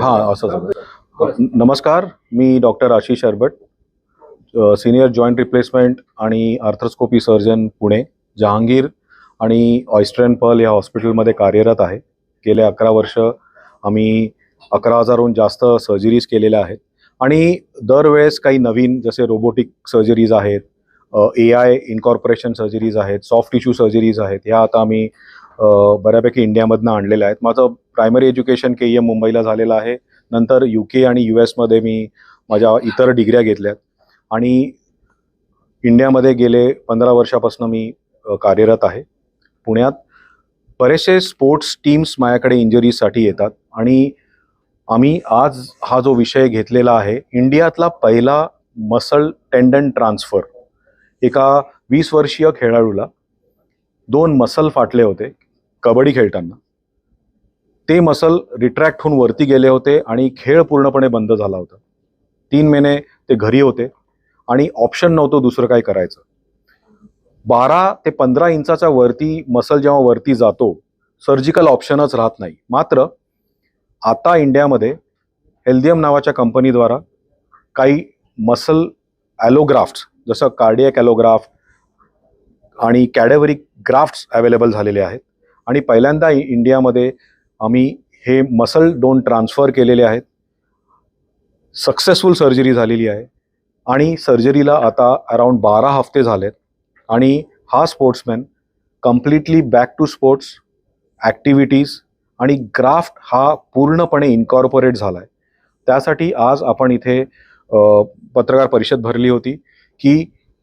हां असं झालं. नमस्कार मी doctor Ashish Arbat senior joint replacement आणि आर्थ्रोस्कोपी सर्जन पुणे जहांगीर आणि ऑइस्ट्रन पर्ल या हॉस्पिटलमध्ये कार्यरत आहे. गेले अकरा वर्ष आम्ही अकरा हजारहून जास्त सर्जरीज केलेल्या आहेत. आणि दरवेळेस काही नवीन जसे रोबोटिक सर्जरीज आहेत ए आय इन्कॉर्पोरेशन सर्जरीज आहेत सॉफ्ट टिश्यू सर्जरीज आहेत ह्या आता आम्ही बऱ्यापैकी इंडियामधनं आणलेल्या आहेत. माझं primary education K E M मुंबईला झालेलं आहे. नंतर यू के आणि यू एसमध्ये मी माझ्या इतर डिग्र्या घेतल्यात आणि इंडियामध्ये गेले पंधरा वर्षापासून मी कार्यरत आहे. पुण्यात बरेचसे स्पोर्ट्स टीम्स माझ्याकडे इंजरीजसाठी येतात. आणि आम्ही आज हा जो विषय घेतलेला आहे इंडियातला पहिला मसल टेंडन ट्रान्सफर एका वीस वर्षीय खेळाडूला दोन मसल फाटले होते. कबड्डी खेळताना. ते मसल रिट्रॅक्ट होऊन वरती गेले होते आणि खेळ पूर्णपणे बंद झाला होता. तीन महिने ते घरी होते आणि ऑप्शन नव्हतं दुसरं काय करायचं. बारा ते पंधरा इंचाच्या वरती मसल जेव्हा वरती जातो सर्जिकल ऑप्शनच राहत नाही. मात्र आता इंडियामध्ये हेल्दियम नावाच्या कंपनीद्वारा काही मसल ॲलोग्राफ्ट्स जसं कार्डियक ॲलोग्राफ्ट आणि कॅडेवरी ग्राफ्ट्स अवेलेबल झालेले आहेत. आणि पहिल्यांदा इंडियामध्ये आम्ही हे मसल डोन ट्रान्सफर केलेले आहेत. सक्सेसफुल सर्जरी झालेली आहे. आणि सर्जरीला आता अराउंड बारा हफ्ते झालेत. आणि हा sportsman completely back to sports activities आणि ग्राफ्ट हा पूर्णपणे इन्कॉर्पोरेट झाला आहे त्यासाठी आज आपण इथे पत्रकार परिषद भरली होती की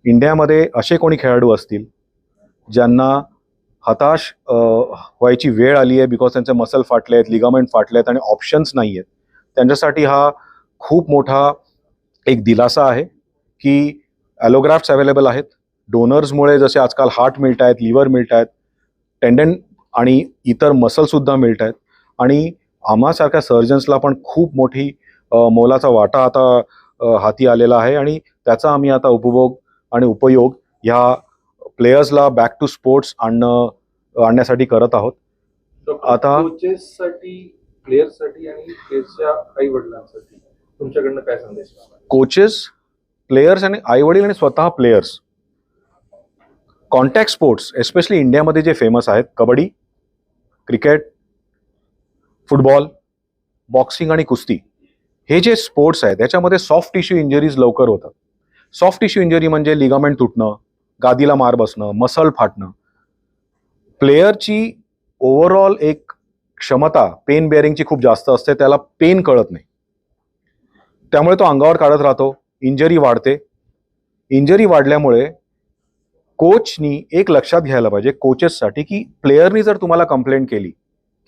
इंडियामध्ये असे कोणी खेळाडू असतील ज्यांना हताश व्हायची वेळ आली आहे बिकॉज त्यांचे मसल फाटले आहेत लिगामेंट फाटले आहेत आणि ऑप्शन्स नाही आहेत. त्यांच्यासाठी हा खूप मोठा एक दिलासा आहे की ॲलोग्राफ्ट्स अवेलेबल आहेत. डोनर्समुळे जसे आजकाल हार्ट मिळत आहेत लिव्हर मिळत आहेत टेंडन आणि इतर मसलसुद्धा मिळत आहेत. आणि आम्हासारख्या सर्जन्सला पण खूप मोठी मोलाचा वाटा आता हाती आलेला आहे आणि त्याचा आम्ही आता उपभोग आणि उपयोग ह्या प्लेयर्सला बॅक टू स्पोर्ट्स आणणं आणण्यासाठी करत आहोत. आता- कोचेससाठी प्लेयर्ससाठी आणि प्लेयर्सच्या आई वडिलांसाठी तुमच्याकडनं काय संदेश? कोचेस प्लेयर्स आणि आईवडील आणि स्वतः प्लेयर्स कॉन्टॅक्ट स्पोर्ट्स एस्पेशली इंडियामध्ये जे फेमस आहेत कबड्डी क्रिकेट फुटबॉल बॉक्सिंग आणि कुस्ती हे जे स्पोर्ट्स आहेत त्याच्यामध्ये सॉफ्ट टिश्यू इंजरीज लवकर होतात. सॉफ्ट टिश्यू इंजरी म्हणजे लिगामेंट तुटणं गादीला मार बसणं मसल फाटणं. प्लेयरची ओव्हरऑल एक क्षमता पेन बेअरिंगची खूप जास्त असते त्याला पेन कळत नाही. त्यामुळे तो अंगावर काढत राहतो इंजरी वाढते. इंजरी वाढल्यामुळे कोचनी एक लक्षात घ्यायला पाहिजे कोचेससाठी की प्लेयरनी जर तुम्हाला कंप्लेंट केली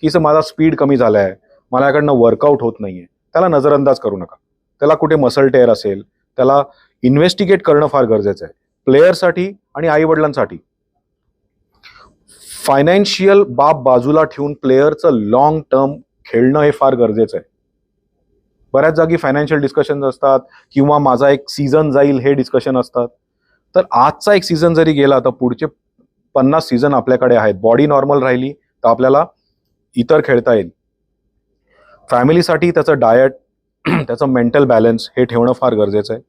की सर माझा स्पीड कमी झाला आहे माझ्याकडनं वर्कआउट होत नाही आहे त्याला नजरअंदाज करू नका. त्याला कुठे मसल टेअर असेल त्याला इन्व्हेस्टिगेट करणं फार गरजेचं आहे. प्लेयरसाठी आणि आईवडिलांसाठी. फायनान्शियल बाब बाजूला ठेवून प्लेयरचं लॉंग टर्म खेळणं हे फार गरजेचं आहे. बऱ्याच जागी फायनान्शियल डिस्कशन असतात किंवा माझा एक सीझन जाईल हे डिस्कशन असतात. तर आजचा एक सीझन जरी गेला तर पुढचे पन्नास सीझन आपल्याकडे आहेत. बॉडी नॉर्मल राहिली तर आपल्याला इतर खेळता येईल. फॅमिलीसाठी त्याचं डायट त्याचं मेंटल बॅलन्स हे ठेवणं फार गरजेचं आहे.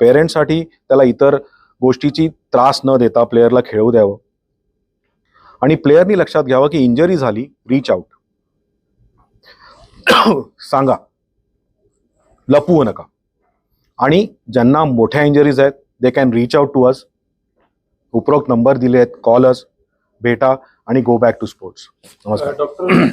पेरेंट्ससाठी त्याला इतर गोष्टीची त्रास न देता प्लेयरला खेळू द्यावं. आणि प्लेयरनी लक्षात घ्यावं की इंजरी झाली रीच आउट सांगा. लपवू नका. आणि ज्यांना मोठ्या इंजरीज आहेत they can reach out to us उपरोक्त नंबर दिले आहेत कॉल अस भेटा आणि गो बॅक टू स्पोर्ट्स नमस्कार. डॉक्टर